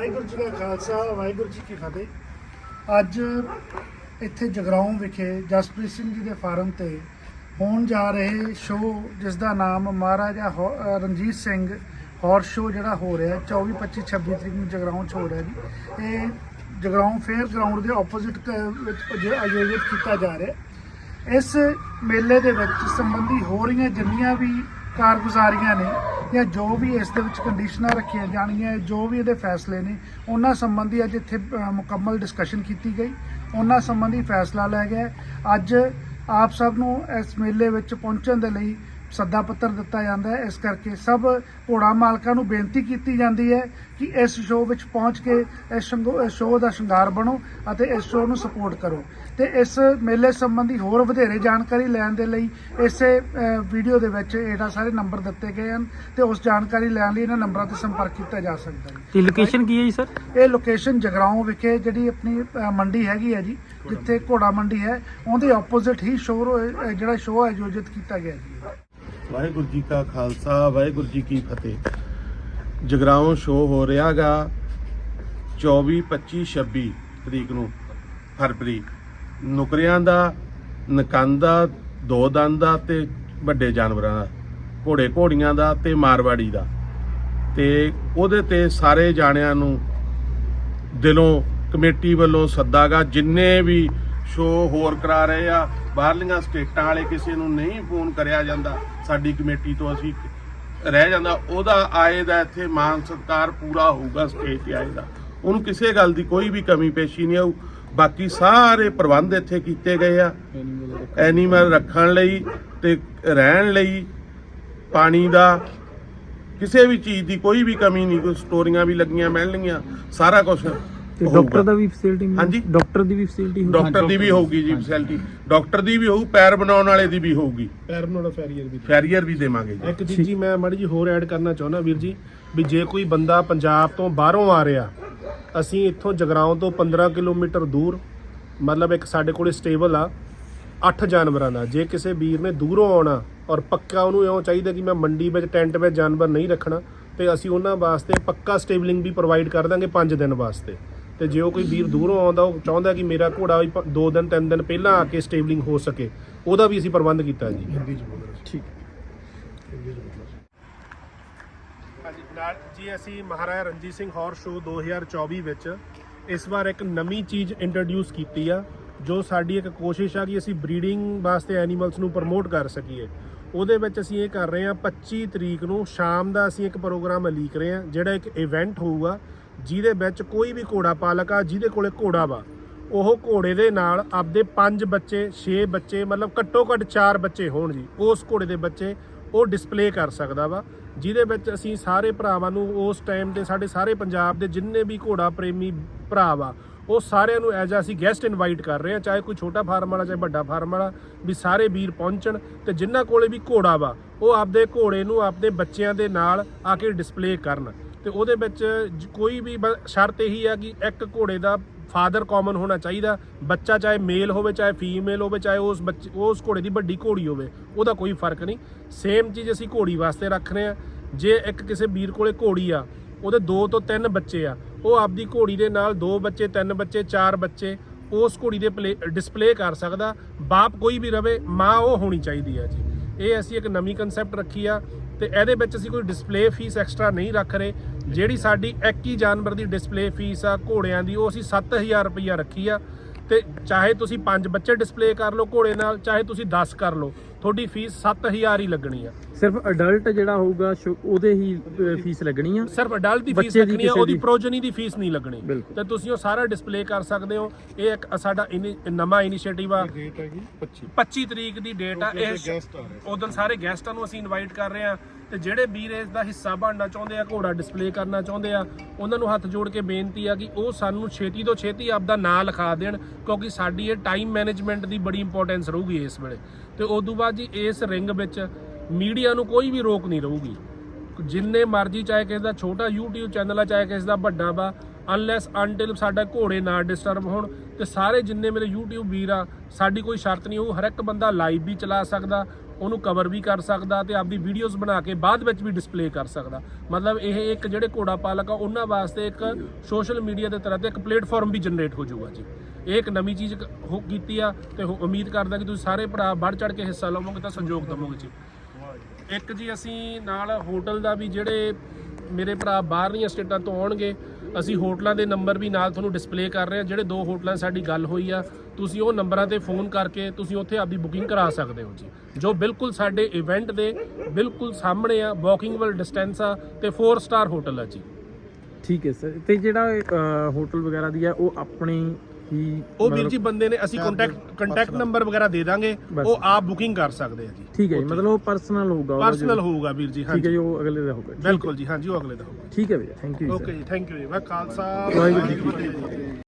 ਵਾਹਿਗੁਰੂ ਜੀ ਕਾ ਖਾਲਸਾ, ਵਾਹਿਗੁਰੂ ਜੀ ਕੀ ਫਤਿਹ। ਅੱਜ ਇੱਥੇ ਜਗਰਾਉਂ ਵਿਖੇ ਜਸਪ੍ਰੀਤ ਸਿੰਘ ਜੀ ਦੇ ਫਾਰਮ ਤੇ ਹੋਣ ਜਾ ਰਹੇ ਸ਼ੋਅ, ਜਿਸ ਦਾ ਨਾਮ ਮਹਾਰਾਜਾ ਹੋ- ਰਣਜੀਤ ਸਿੰਘ ਹੌਰ ਸ਼ੋਅ ਜਿਹੜਾ ਹੋ ਰਿਹਾ 24 25 26 ਤਰੀਕ ਨੂੰ ਜਗਰਾਉਂ 'ਚ ਹੋ ਰਿਹਾ ਜੀ। ਇਹ ਜਗਰਾਉਂ ਫੇਅਰ ਗਰਾਊਂਡ ਦੇ ਆਪੋਜ਼ਿਟ ਵਿੱਚ ਆਯੋਜਿਤ ਕੀਤਾ ਜਾ ਰਿਹਾ। ਇਸ ਮੇਲੇ ਦੇ ਵਿੱਚ ਸੰਬੰਧੀ ਹੋ ਰਹੀਆਂ ਜਿੰਨੀਆਂ ਵੀ ਕਾਰਗੁਜ਼ਾਰੀਆਂ ਨੇ ਜਾਂ ਜੋ ਵੀ ਇਸ ਦੇ ਵਿੱਚ ਕੰਡੀਸ਼ਨਾਂ ਰੱਖੀਆਂ ਜਾਣਗੀਆਂ, ਜੋ ਵੀ ਇਹਦੇ ਫੈਸਲੇ ਨੇ, ਉਹਨਾਂ ਸੰਬੰਧੀ ਅੱਜ ਇੱਥੇ ਮੁਕੰਮਲ ਡਿਸਕਸ਼ਨ ਕੀਤੀ ਗਈ। ਉਹਨਾਂ ਸੰਬੰਧੀ ਫੈਸਲਾ ਲਿਆ ਗਿਆ। ਅੱਜ ਆਪ ਸਭ ਨੂੰ ਇਸ ਮੇਲੇ ਵਿੱਚ ਪਹੁੰਚਣ ਦੇ ਲਈ ਸੱਦਾ ਪੱਤਰ ਦਿੱਤਾ ਜਾਂਦਾ ਹੈ। ਇਸ ਕਰਕੇ ਸਭ ਘੋੜਾ ਮਾਲਕਾਂ ਨੂੰ ਬੇਨਤੀ ਕੀਤੀ ਜਾਂਦੀ ਹੈ ਕਿ ਇਸ ਸ਼ੋਅ ਵਿੱਚ ਪਹੁੰਚ ਕੇ ਇਸ ਸ਼ੋਅ ਦਾ ਸ਼ਿੰਗਾਰ ਬਣੋ ਅਤੇ ਇਸ ਸ਼ੋਅ ਨੂੰ ਸਪੋਰਟ ਕਰੋ। ਤੇ ਇਸ ਮੇਲੇ ਸੰਬੰਧੀ ਹੋਰ ਵਧੇਰੇ ਜਾਣਕਾਰੀ ਲੈਣ ਦੇ ਲਈ ਇਸੇ ਵੀਡੀਓ ਦੇ ਵਿੱਚ ਇਹਨਾਂ ਸਾਰੇ ਨੰਬਰ ਦਿੱਤੇ ਗਏ ਹਨ ਤੇ ਉਸ ਜਾਣਕਾਰੀ ਲੈਣ ਲਈ ਇਹਨਾਂ ਨੰਬਰਾਂ ਤੇ ਸੰਪਰਕ ਕੀਤਾ ਜਾ ਸਕਦਾ ਹੈ। ਤੇ ਲੋਕੇਸ਼ਨ ਕੀ ਹੈ ਜੀ ਸਰ ਇਹ ਲੋਕੇਸ਼ਨ ਜਗਰਾਉਂ ਵਿਖੇ ਜਿਹੜੀ ਆਪਣੀ ਮੰਡੀ ਹੈਗੀ ਹੈ ਜੀ ਜਿੱਥੇ ਘੋੜਾ ਮੰਡੀ ਹੈ ਉਹਦੇ ਆਪੋਜ਼ਿਟ ਹੀ ਸ਼ੋਅ ਜਿਹੜਾ ਸ਼ੋਅ ਆਯੋਜਿਤ ਕੀਤਾ ਗਿਆ ਜੀ। ਵਾਹਿਗੁਰੂ ਜੀ ਕਾ ਖਾਲਸਾ, ਵਾਹਿਗੁਰੂ ਜੀ ਕੀ ਫਤਿਹ। ਜਗਰਾਉਂ ਸ਼ੋਅ ਹੋ ਰਿਹਾਗਾ 24 25 26 ਤਰੀਕ ਨੂੰ, ਫਰਵਰੀ। ਨੁਕਰਿਆਂ ਦਾ, ਨਕੰਦ ਦਾ, ਦੋ ਦੰਦ ਦਾ ਤੇ ਵੱਡੇ ਜਾਨਵਰਾਂ ਦਾ, ਘੋੜੇ ਘੋੜੀਆਂ ਦਾ ਤੇ ਮਾਰਵਾੜੀ ਦਾ। ਤੇ ਉਹਦੇ ਤੇ ਸਾਰੇ ਜਾਣਿਆਂ ਨੂੰ ਦਿਲੋਂ ਕਮੇਟੀ ਵੱਲੋਂ ਸੱਦਾਗਾ ਜਿੰਨੇ ਵੀ ਸ਼ੋਅ ਹੋਰ ਕਰਾ ਰਹੇ ਆ ਬਾਹਰਲੀਆਂ ਸਟੇਟਾਂ ਵਾਲੇ ਕਿਸੇ ਨੂੰ ਨਹੀਂ ਫੋਨ ਕਰਿਆ ਜਾਂਦਾ, ਸਾਡੀ ਕਮੇਟੀ ਤੋਂ ਅਸੀਂ ਰਹਿ ਜਾਂਦਾ, ਉਹਦਾ ਆਏ ਦਾ ਇੱਥੇ ਮਾਨ ਸਤਿਕਾਰ ਪੂਰਾ ਹੋਊਗਾ ਸਟੇਜ ਤੇ ਆਏ ਦਾ। ਉਹਨੂੰ ਕਿਸੇ ਗੱਲ ਦੀ ਕੋਈ ਵੀ ਕਮੀ ਪੇਸ਼ੀ ਨਹੀਂ ਆਊ। ਬਾਕੀ ਸਾਰੇ ਪ੍ਰਬੰਧ ਇੱਥੇ ਕੀਤੇ ਗਏ ਆ। ਐਨੀਮਲ ਰੱਖਣ ਲਈ ਤੇ ਰਹਿਣ ਲਈ, ਪਾਣੀ ਦਾ, ਕਿਸੇ ਵੀ ਚੀਜ਼ ਦੀ ਕੋਈ ਵੀ ਕਮੀ ਨਹੀਂ, ਕੋਈ ਸਟੋਰੀਆਂ ਵੀ ਲੱਗੀਆਂ, ਮਿਲਣਗੀਆਂ, ਸਾਰਾ ਕੁਝ ਤੇ ਡਾਕਟਰ ਦਾ ਵੀ ਫੈਸਿਲਿਟੀ ਹਾਂਜੀ। ਡਾਕਟਰ ਦੀ ਵੀ ਫੈਸਿਲਿਟੀ ਡਾਕਟਰ ਦੀ ਵੀ ਹੋਊਗੀ ਜੀ ਫੈਸਿਲਿਟੀ ਡਾਕਟਰ ਦੀ ਵੀ ਹੋਊ ਪੈਰ ਬਣਾਉਣ ਵਾਲੇ ਦੀ ਵੀ ਹੋਊਗੀ। ਪੈਰ ਬਣਾਉਣਾ ਫੈਰੀਅਰ ਵੀ। ਫੈਰੀਅਰ ਵੀ ਦੇਵਾਂਗੇ ਜੀ। ਇੱਕ ਚੀਜ਼ ਜੀ ਮੈਂ ਮਾੜੀ ਜੀ ਹੋਰ ਐਡ ਕਰਨਾ ਚਾਹੁੰਦਾ ਵੀਰ ਜੀ ਵੀ ਜੇ ਕੋਈ ਬੰਦਾ ਪੰਜਾਬ ਤੋਂ ਬਾਹਰੋਂ ਆ ਰਿਹਾ ਅਸੀਂ ਇੱਥੋਂ ਜਗਰਾਉਂ ਤੋਂ 15 ਕਿਲੋਮੀਟਰ ਦੂਰ ਮਤਲਬ ਇੱਕ ਸਾਡੇ ਕੋਲੇ ਸਟੇਬਲ ਆ 8 ਜਾਨਵਰਾਂ ਦਾ ਜੇ ਕਿਸੇ ਵੀਰ ਨੇ ਦੂਰੋਂ ਆਉਣਾ ਔਰ ਪੱਕਾ ਉਹਨੂੰ ਇਉਂ ਚਾਹੀਦਾ ਕਿ ਮੈਂ ਮੰਡੀ ਵਿੱਚ ਟੈਂਟ ਵਿੱਚ ਜਾਨਵਰ ਨਹੀਂ ਰੱਖਣਾ ਤੇ ਅਸੀਂ ਉਹਨਾਂ ਵਾਸਤੇ ਪੱਕਾ ਸਟੇਬਲਿੰਗ ਵੀ ਪ੍ਰੋਵਾਈਡ ਕਰ ਦਾਂਗੇ 5 ਦਿਨ ਵਾਸਤੇ। ਤੇ ਜੇ ਉਹ ਕੋਈ ਵੀਰ ਦੂਰੋਂ ਆਉਂਦਾ ਉਹ ਚਾਹੁੰਦਾ ਕਿ ਮੇਰਾ ਘੋੜਾ ਵੀ 2 ਦਿਨ 3 ਦਿਨ ਪਹਿਲਾਂ ਆ ਕੇ ਸਟੇਬਲਿੰਗ ਹੋ ਸਕੇ ਉਹਦਾ ਵੀ ਅਸੀਂ ਪ੍ਰਬੰਧ ਕੀਤਾ ਜੀ। ਹਿੰਦੀ ਚ ਬੋਲ। ਠੀਕ। ਹਾਂਜੀ ਨਾਲ ਜੀ ਅਸੀਂ ਮਹਾਰਾਜਾ ਰਣਜੀਤ ਸਿੰਘ ਹੌਰ ਸ਼ੋਅ 2024 ਵਿੱਚ ਇਸ ਵਾਰ ਇੱਕ ਨਵੀਂ ਚੀਜ਼ ਇੰਟਰੋਡਿਊਸ ਕੀਤੀ ਆ ਜੋ ਸਾਡੀ ਇੱਕ ਕੋਸ਼ਿਸ਼ ਆ ਕਿ ਅਸੀਂ ਬਰੀਡਿੰਗ ਵਾਸਤੇ ਐਨੀਮਲਸ ਨੂੰ ਪ੍ਰਮੋਟ ਕਰ ਸਕੀਏ। ਉਹਦੇ ਵਿੱਚ ਅਸੀਂ ਇਹ ਕਰ ਰਹੇ ਹਾਂ 25 ਤਰੀਕ ਨੂੰ ਸ਼ਾਮ ਦਾ ਅਸੀਂ ਇੱਕ ਪ੍ਰੋਗਰਾਮ ਲੀਕ ਰਹੇ ਹਾਂ ਜਿਹੜਾ ਇੱਕ ਇਵੈਂਟ ਹੋਊਗਾ ਜਿਹਦੇ ਵਿੱਚ ਕੋਈ ਵੀ ਘੋੜਾ ਪਾਲਕ ਆ, ਜਿਹਦੇ ਕੋਲੇ ਘੋੜਾ ਵਾ, ਉਹ ਘੋੜੇ ਦੇ ਨਾਲ ਆਪਦੇ 5 ਬੱਚੇ 6 ਬੱਚੇ, ਮਤਲਬ ਘੱਟੋ ਘੱਟ 4 ਬੱਚੇ ਹੋਣ ਜੀ, ਉਸ ਘੋੜੇ ਦੇ ਬੱਚੇ ਉਹ ਡਿਸਪਲੇ ਕਰ ਸਕਦਾ ਵਾ, ਜਿਹਦੇ ਵਿੱਚ ਅਸੀਂ ਸਾਰੇ ਭਰਾਵਾਂ ਨੂੰ ਉਸ ਟਾਈਮ ਦੇ ਸਾਡੇ ਸਾਰੇ ਪੰਜਾਬ ਦੇ ਜਿੰਨੇ ਵੀ ਘੋੜਾ ਪ੍ਰੇਮੀ ਭਰਾ ਵਾ ਉਹ ਸਾਰਿਆਂ ਨੂੰ ਐਜ਼ ਅਸੀਂ ਗੈਸਟ ਇਨਵਾਈਟ ਕਰ ਰਹੇ ਹਾਂ, ਚਾਹੇ ਕੋਈ ਛੋਟਾ ਫਾਰਮ ਵਾਲਾ, ਚਾਹੇ ਵੱਡਾ ਫਾਰਮ ਵਾਲਾ, ਵੀ ਸਾਰੇ ਵੀਰ ਪਹੁੰਚਣ ਤੇ ਜਿਨ੍ਹਾਂ ਕੋਲੇ ਵੀ ਘੋੜਾ ਵਾ, ਉਹ ਆਪਦੇ ਘੋੜੇ ਨੂੰ ਆਪਦੇ ਬੱਚਿਆਂ ਦੇ ਨਾਲ ਆ ਕੇ ਡਿਸਪਲੇ ਕਰਨ। ਤੇ ਉਹਦੇ ਵਿੱਚ ਕੋਈ ਵੀ ਸ਼ਰਤ ਇਹੀ ਆ ਕਿ ਇੱਕ ਘੋੜੇ ਦਾ ਫਾਦਰ ਕਾਮਨ ਹੋਣਾ ਚਾਹੀਦਾ। ਬੱਚਾ ਚਾਹੇ ਮੇਲ ਹੋਵੇ, ਚਾਹੇ ਫੀਮੇਲ ਹੋਵੇ, ਚਾਹੇ ਉਸ ਬੱਚੇ, ਉਸ ਘੋੜੇ ਦੀ ਵੱਡੀ ਘੋੜੀ ਹੋਵੇ, ਉਹਦਾ ਕੋਈ ਫ਼ਰਕ ਨਹੀਂ। ਸੇਮ ਚੀਜ਼ ਅਸੀਂ ਘੋੜੀ ਵਾਸਤੇ ਰੱਖ ਰਹੇ ਆ ਜੇ ਇੱਕ ਕਿਸੇ ਵੀਰ ਕੋਲੇ ਘੋੜੀ ਆ ਉਹਦੇ ਦੋ ਤੋਂ ਤਿੰਨ ਬੱਚੇ ਆ। ਉਹ ਆਪਦੀ ਘੋੜੀ ਦੇ ਨਾਲ ਦੋ ਬੱਚੇ, ਤਿੰਨ ਬੱਚੇ, ਚਾਰ ਬੱਚੇ, ਉਸ ਘੋੜੀ ਦੇ ਡਿਸਪਲੇ ਕਰ ਸਕਦਾ। ਬਾਪ ਕੋਈ ਵੀ ਰਵੇ, ਮਾਂ ਉਹ ਹੋਣੀ ਚਾਹੀਦੀ ਆ ਜੀ। ਇਹ ਅਸੀਂ ਇੱਕ ਨਵੀਂ ਕਨਸੈਪਟ ਰੱਖੀ ਆ ਤੇ ਇਹਦੇ ਵਿੱਚ ਅਸੀਂ ਕੋਈ ਡਿਸਪਲੇ ਫੀਸ ਐਕਸਟਰਾ ਨਹੀਂ ਰੱਖ ਰਹੇ। ਜਿਹੜੀ ਸਾਡੀ ਇੱਕ ਹੀ ਜਾਨਵਰ ਦੀ ਡਿਸਪਲੇ ਫੀਸ ਆ ਘੋੜਿਆਂ ਦੀ, ਉਹ ਅਸੀਂ 7000 ਰੁਪਈਆ ਰੱਖੀ ਆ। ਤੇ ਚਾਹੇ ਤੁਸੀਂ 5 ਬੱਚੇ ਡਿਸਪਲੇ ਕਰ ਲਓ ਘੋੜੇ ਨਾਲ, ਚਾਹੇ ਤੁਸੀਂ 10 ਕਰ ਲਓ, ਤੁਹਾਡੀ ਫੀਸ 7000 ਹੀ ਲੱਗਣੀ ਆ। ਸਿਰਫ ਅਡਲਟ ਜਿਹੜਾ ਹੋਊਗਾ ਸ਼ੋ- ਉਹਦੇ ਹੀ ਫੀਸ ਲੱਗਣੀ ਆ। ਸਿਰਫ ਅਡਲਟ ਦੀ ਫੀਸ ਬੱਚੇ ਦੀ ਲੱਗਣੀ ਆ ਕਿਸੇ ਉਹਦੀ ਦੀ- ਪ੍ਰੋਜਨੀ ਦੀ ਫੀਸ ਨਹੀਂ ਲੱਗਣੀ। ਬਿਲਕੁਲ। ਤੇ ਤੁਸੀਂ ਉਹ ਸਾਰਾ ਡਿਸਪਲੇ ਕਰ ਸਕਦੇ ਹੋ। ਇਹ ਇੱਕ ਸਾਡਾ ਇਨੀ- ਨਵਾਂ ਇਨੀਸ਼ੀਏਟਿਵ ਆ। ਡੇਟ ਹੈਗੀ 25 25 ਤਰੀਕ ਦੀ ਡੇਟ ਆ। ਇਹ ਉਦੋਂ ਸਾਰੇ ਗੈਸਟਾਂ ਨੂੰ ਅਸੀਂ ਇਨਵਾਈਟ ਕਰ ਰਹੇ ਆ। ਤੇ ਜਿਹੜੇ ਵੀਰ ਇਸ ਦਾ ਹਿੱਸਾ ਬਣਨਾ ਚਾਹੁੰਦੇ ਆ ਘੋੜਾ ਡਿਸਪਲੇ ਕਰਨਾ ਚਾਹੁੰਦੇ ਆ ਉਹਨਾਂ ਨੂੰ ਹੱਥ ਜੋੜ ਕੇ ਬੇਨਤੀ ਆ ਕਿ ਉਹ ਸਾਨੂੰ ਛੇਤੀ ਤੋਂ ਛੇਤੀ ਆਪਦਾ ਨਾਂ ਲਿਖਾ ਦੇਣ ਕਿਉਂਕਿ ਸਾਡੀ ਇਹ ਟਾਈਮ ਮੈਨੇਜਮੈਂਟ ਦੀ ਬੜੀ ਇੰਪੋਰਟੈਂਸ ਰਹੂਗੀ ਇਸ ਵੇਲੇ। ਤੇ ਉਸ ਤੋਂ ਬਾਅਦ ਜੀ ਇਸ ਰਿੰਗ ਵਿੱਚ ਮੀਡੀਆ ਨੂੰ ਕੋਈ ਵੀ ਰੋਕ ਨਹੀਂ ਰਹੂਗੀ। ਜਿੰਨੇ ਮਰਜ਼ੀ ਚਾਹੇ ਕਿਸੇ ਦਾ ਛੋਟਾ YouTube ਚੈਨਲ ਆ, ਚਾਹੇ ਕਿਸੇ ਦਾ ਵੱਡਾ ਵਾ ਅਨਲੈਸ ਅਨਟਿਲ ਸਾਡਾ ਘੋੜੇ ਨਾ ਡਿਸਟਰਬ ਹੋਣ ਤੇ ਸਾਰੇ ਜਿੰਨੇ ਮੇਰੇ YouTube ਵੀਰ ਆ, ਸਾਡੀ ਕੋਈ ਸ਼ਰਤ ਨਹੀਂ ਉਹ ਹਰ ਇੱਕ ਬੰਦਾ ਲਾਈਵ ਵੀ ਚਲਾ ਸਕਦਾ, ਉਹਨੂੰ ਕਵਰ ਵੀ ਕਰ ਸਕਦਾ ਤੇ ਆਪਦੀ ਵੀਡੀਓਜ਼ ਬਣਾ ਕੇ ਬਾਅਦ ਵਿੱਚ ਵੀ ਡਿਸਪਲੇ ਕਰ ਸਕਦਾ। ਮਤਲਬ ਇਹ ਇੱਕ ਜਿਹੜੇ ਘੋੜਾ ਪਾਲਕ ਆ, ਉਹਨਾਂ ਵਾਸਤੇ ਇੱਕ ਸੋਸ਼ਲ ਮੀਡੀਆ ਦੇ ਤਰ੍ਹਾਂ ਤੇ ਇੱਕ ਪਲੇਟਫਾਰਮ ਵੀ ਜਨਰੇਟ ਹੋ ਜਾਊਗਾ ਜੀ। ਇਹ ਇੱਕ ਨਵੀਂ ਚੀਜ਼ ਹੋ ਕੀਤੀ ਆ ਤੇ ਹੋ- ਉਮੀਦ ਕਰਦਾ ਕਿ ਤੁਸੀਂ ਸਾਰੇ ਭਰਾ ਵੱਧ ਚੜ ਕੇ ਹਿੱਸਾ ਲਵੋਗੇ ਤਾਂ ਸੰਯੋਗ ਦਵੋਗੇ ਜੀ। ਇੱਕ ਜੀ ਅਸੀਂ ਨਾਲ ਹੋਟਲ ਦਾ ਵੀ ਜਿਹੜੇ ਮੇਰੇ ਭਰਾ ਬਾਹਰਲੀਆਂ ਸਟੇਟਾਂ ਤੋਂ ਆਉਣਗੇ, ਅਸੀਂ ਹੋਟਲਾਂ ਦੇ ਨੰਬਰ ਵੀ ਨਾਲ ਤੁਹਾਨੂੰ ਡਿਸਪਲੇ ਕਰ ਰਹੇ ਹਾਂ, ਜਿਹੜੇ ਦੋ ਹੋਟਲਾਂ ਸਾਡੀ ਗੱਲ ਹੋਈ ਆ, ਤੁਸੀਂ ਉਹ ਨੰਬਰਾਂ ਤੇ ਫੋਨ ਕਰਕੇ ਤੁਸੀਂ ਉੱਥੇ ਆਪਦੀ ਬੁਕਿੰਗ ਕਰਾ ਸਕਦੇ ਹੋ ਜੀ, ਜੋ ਬਿਲਕੁਲ ਸਾਡੇ ਇਵੈਂਟ ਦੇ ਬਿਲਕੁਲ ਸਾਹਮਣੇ ਆ ਵਾਕਿੰਗਬਲ ਡਿਸਟੈਂਸ ਆ ਤੇ 4 ਸਟਾਰ ਹੋਟਲ ਆ ਜੀ। ਠੀਕ ਹੈ ਸਰ, ਤੇ ਜਿਹੜਾ ਹੋਟਲ ਵਗੈਰਾ ਦੀ ਆ, ਉਹ ਆਪਣੀ ਹੀ ਉਹ ਵੀਰ ਜੀ ਬੰਦੇ ਨੇ ਅਸੀਂ ਕੰਟੈਕਟ ਕੰਟੈਕਟ ਨੰਬਰ ਵਗੈਰਾ ਦੇ ਦਾਂਗੇ। ਉਹ ਆਪ ਬੁਕਿੰਗ ਕਰ ਸਕਦੇ ਆ ਜੀ। ਠੀਕ ਹੈ ਜੀ ਮਤਲਬ ਉਹ ਪਰਸਨਲ ਹੋਊਗਾ ਪਰਸਨਲ ਹੋਊਗਾ ਵੀਰ ਜੀ ਠੀਕ ਹੈ ਹਾਂਜੀ। ਜੀ ਉਹ ਅਗਲੇ ਦਾ ਹੋਊਗਾ। ਬਿਲਕੁਲ ਜੀ ਹਾਂਜੀ ਉਹ ਅਗਲੇ ਦਾ ਹੋਊਗਾ। ਠੀਕ ਹੈ ਭਈਆ ਥੈਂਕ ਯੂ ਓਕੇ ਜੀ ਥੈਂਕ ਯੂ ਜੀ ਖਾਲਸਾ ਵਾਹਿਗੁਰੂ ਜੀ